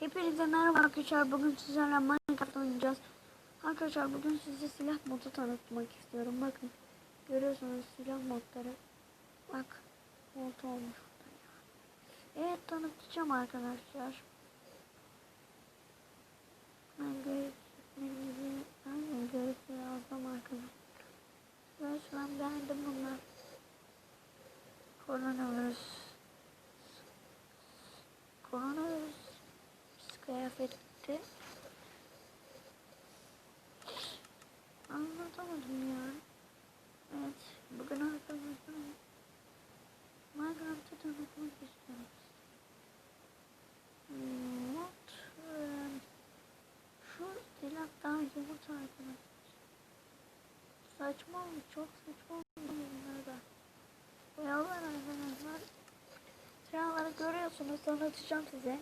Hepinize merhaba arkadaşlar. Bugün sizlerle Minecraft oynayacağız. Arkadaşlar bugün size silah modu tanıtmak istiyorum. Bakın. Görüyorsunuz silah modları. Bak. Mod olmuş. Evet tanıtacağım arkadaşlar. Ben görüntülerimizi ben görüntüleri aldım arkadaşlar. Ben şu an beğendim bunlar. Koronavirüs. Koronavirüs kıyafetti. Anlatamadım ya. Evet, bugün arkadaşlar Minecraft'ı tanıtmak istiyorum. Not, eee, şu silah daha yumurta arkadaşlar. Saçma olmuş, çok saçma olmuş bunlar da. Boyalar arkadaşlar. Silahları görüyorsunuz, tanıtacağım size.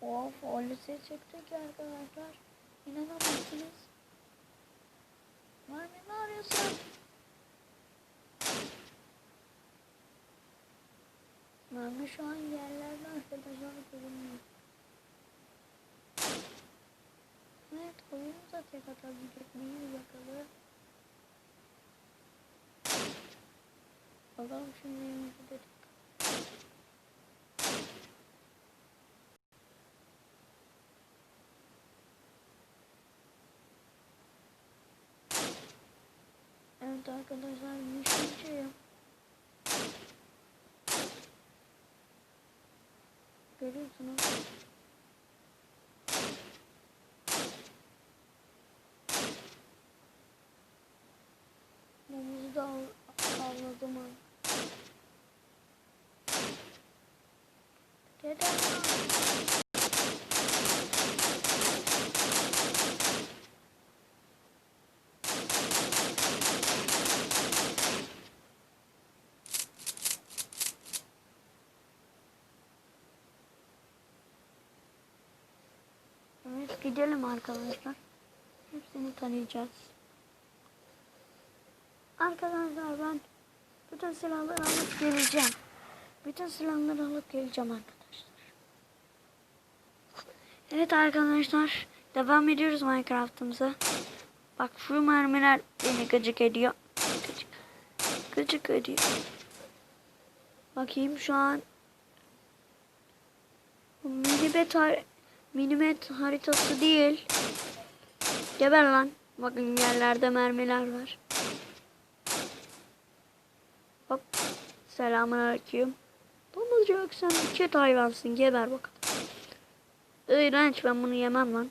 Of, Olis'e çıktık arkadaşlar. İnanamazsınız. Var ne arıyorsun? Mermi şu an yerlerde arkadaşlar görünmüyor. Evet, oyunumuza tek atabilecek miyiz bakalım. Bakalım şimdi neyimizi dedik. Evet arkadaşlar yeşilciyim. Görüyorsunuz. Domuzu da av avladım ha. Dede. Evet gidelim arkadaşlar. Hepsini tanıyacağız. Arkadaşlar ben bütün silahları alıp geleceğim. Bütün silahları alıp geleceğim arkadaşlar. Evet arkadaşlar devam ediyoruz Minecraft'ımıza. Bak şu mermiler beni gıcık ediyor. Gıcık, gıcık ediyor. Bakayım şu an bu minibet haritası değil. Geber lan. Bakın yerlerde mermiler var. Hop. Selamünaleyküm. Domuzcuk sen çet hayvansın. Geber bakalım. İğrenç ben bunu yemem lan.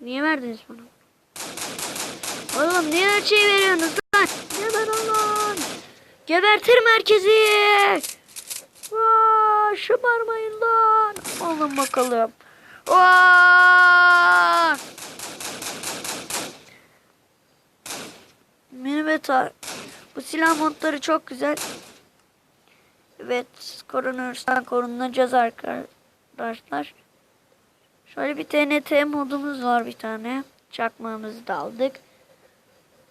Niye verdiniz bana? Oğlum niye her şeyi veriyorsunuz lan? Geber lan. Gebertirim herkesi. Vaa, şımarmayın lan. Alın bakalım. Vaa. Minimetar. Bu silah modları çok güzel. Evet, koronavirüsten korunacağız arkadaşlar. Şöyle bir TNT modumuz var bir tane. Çakmağımızı da aldık.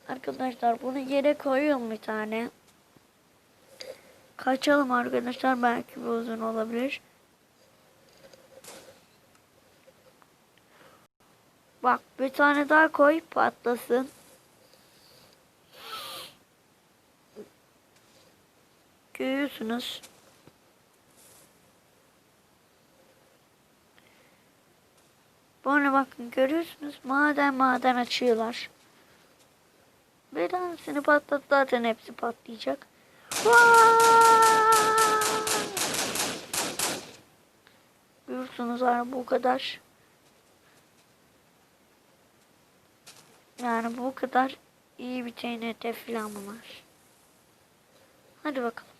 Arkadaşlar bunu yere koyuyorum bir tane. Kaçalım arkadaşlar belki bu uzun olabilir. Bak bir tane daha koy patlasın. Görüyorsunuz. Böyle bakın görüyorsunuz. Maden maden açıyorlar. Bir tanesini patlat zaten hepsi patlayacak. Görüyorsunuz yani bu kadar. Yani bu kadar iyi bir TNT falan var. Hadi bakalım.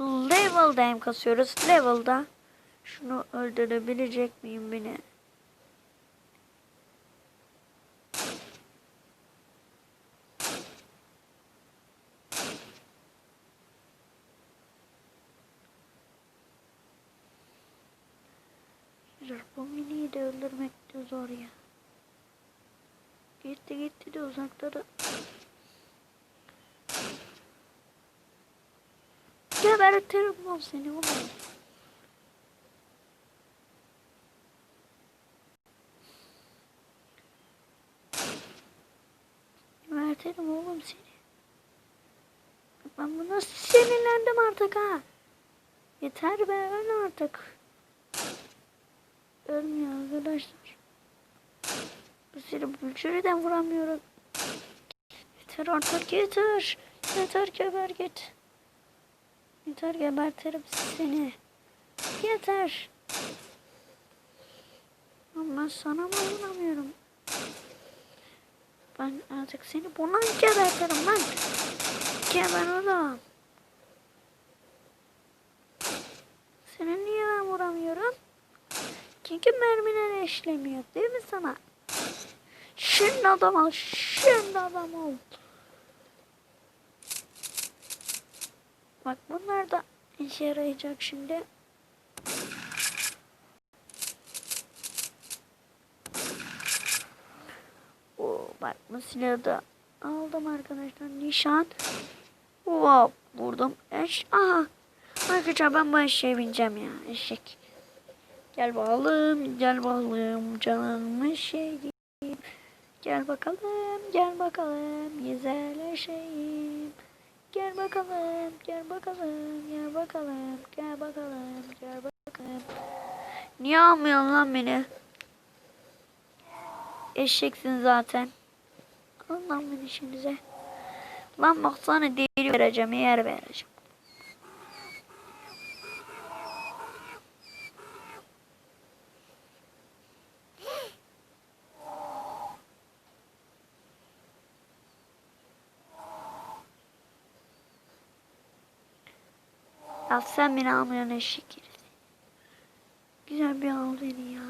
Level'da hem kasıyoruz. Level'da şunu öldürebilecek miyim beni? Arkadaşlar bu miniyi de öldürmek de zor ya. Gitti gitti de uzakta da. Gebertirim lan seni oğlum. Gebertirim oğlum seni. Ben buna sinirlendim artık ha. Yeter be ön artık. Ölmüyor arkadaşlar. Bu seni bülçürüden vuramıyorum. Yeter artık yeter. Yeter geber git. Yeter gebertirim seni. Yeter. Ama sana mı vuramıyorum? Ben artık seni buna gebertirim lan. Geber oğlum. Seni niye ben vuramıyorum? Çünkü mermiler işlemiyor değil mi sana? Şimdi adam ol. Şimdi adam ol. Bak bunlar da işe yarayacak şimdi. Oo, bak bu silahı da aldım arkadaşlar. Nişan. Wow, vurdum. Eş. Aha. Arkadaşlar ben bu eşeğe bineceğim ya. Eşek. Gel bakalım, gel bakalım canım eşeğim. Gel bakalım, gel bakalım güzel eşeğim. Gel bakalım, gel bakalım, gel bakalım, gel bakalım, gel bakalım. Niye almıyorsun lan beni? Eşeksin zaten. Al lan beni işinize. Lan bak sana deri vereceğim, yer vereceğim. Ya sen beni almayan eşek herif. Güzel bir al beni ya.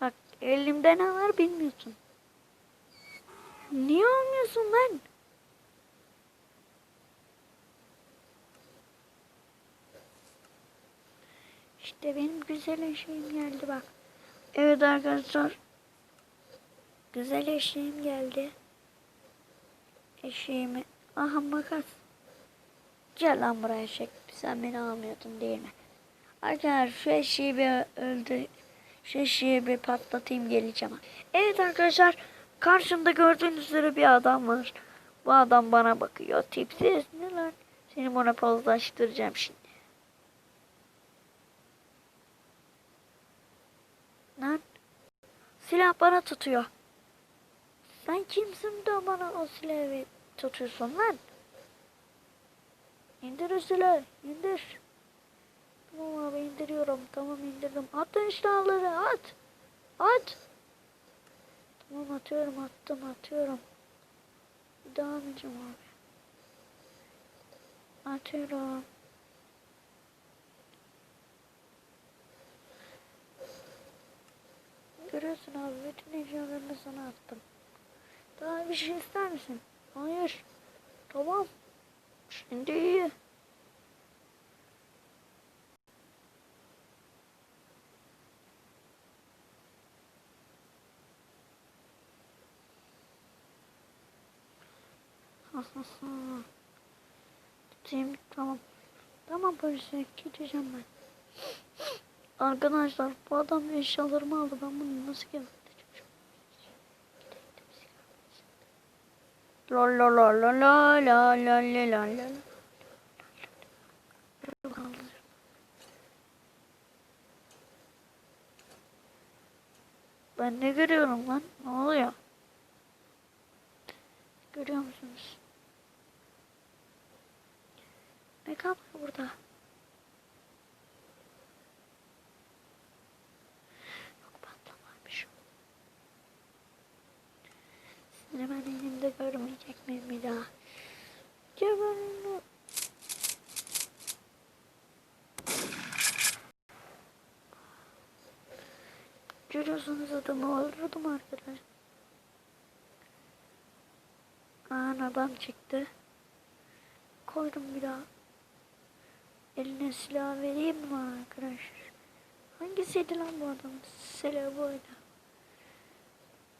Bak elimden alır bilmiyorsun. Niye almıyorsun lan? İşte benim güzel eşeğim geldi bak. Evet arkadaşlar. Güzel eşeğim geldi. Eşeğimi. Aha makas. Gel lan buraya eşek. Sen beni almıyordun değil mi? Arkadaşlar şu eşeği bir öldü. Şu eşeği bir patlatayım geleceğim. Evet arkadaşlar. Karşımda gördüğünüz üzere bir adam var. Bu adam bana bakıyor. Tipsiz ne lan? Seni monopozlaştıracağım şimdi. Lan. Silah bana tutuyor. Sen kimsin de bana o silahı tutuyorsun lan? İndir silahı. indir. Tamam abi indiriyorum. Tamam indirdim. Atın silahları at. At. Tamam atıyorum attım atıyorum. Devam edeceğim abi. Atıyorum. Görüyorsun abi bütün eşyalarını sana attım. Daha bir şey ister misin? Hayır. Tamam. Şimdi iyi. Tutayım tamam. Tamam polise gideceğim ben. Arkadaşlar bu adam eşyalarımı aldı. Ben bunu nasıl geberteceğim? Ben ne görüyorum lan? Ne oluyor? Görüyor musunuz? Ne kaldı burada? Yok patlamaymış. Sizi ben elimde görmeyecek miyim bir daha? Geber onu. Görüyorsunuz adamı öldürdüm arkadaşlar. Aa adam çıktı. Koydum bir daha. Eline silah vereyim mi arkadaşlar? Hangisiydi lan bu adam? Silah buydu.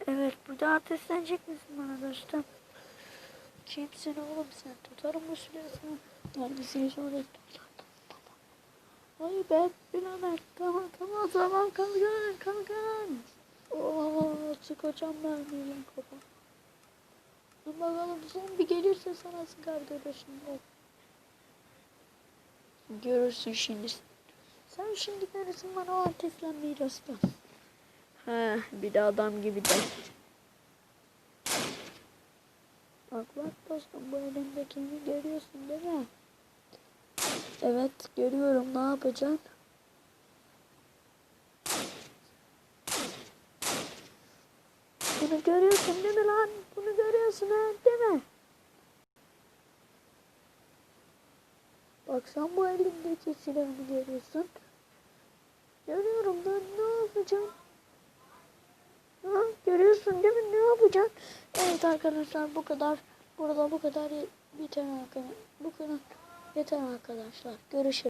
Evet burada ateşlenecek misin bana dostum? Kimsin oğlum sen? Tutarım bu silahı sana. Neredesiniz orada? Ay ben bilemem. Tamam tamam tamam kalkın kalkın. Oo sıkacağım ben benim kafa. Dur bakalım zombi gelirse sana sıkar görürsün. Bak. Görürsün şimdi. Sen şimdi görürsün bana o ateşlenmeyi rastla. He bir de adam gibi de. Bak bak dostum bu elimdekini görüyorsun değil mi? Evet görüyorum ne yapacaksın? Bunu görüyorsun değil mi lan? Bunu görüyorsun ha değil mi? Bak sen bu elimdeki silahını görüyorsun. Görüyorum ben ne yapacağım? Ha, görüyorsun değil mi? Ne yapacaksın? Evet arkadaşlar bu kadar. Burada bu kadar biter arkadaşlar. Bu kadar yeter arkadaşlar. Görüşürüz.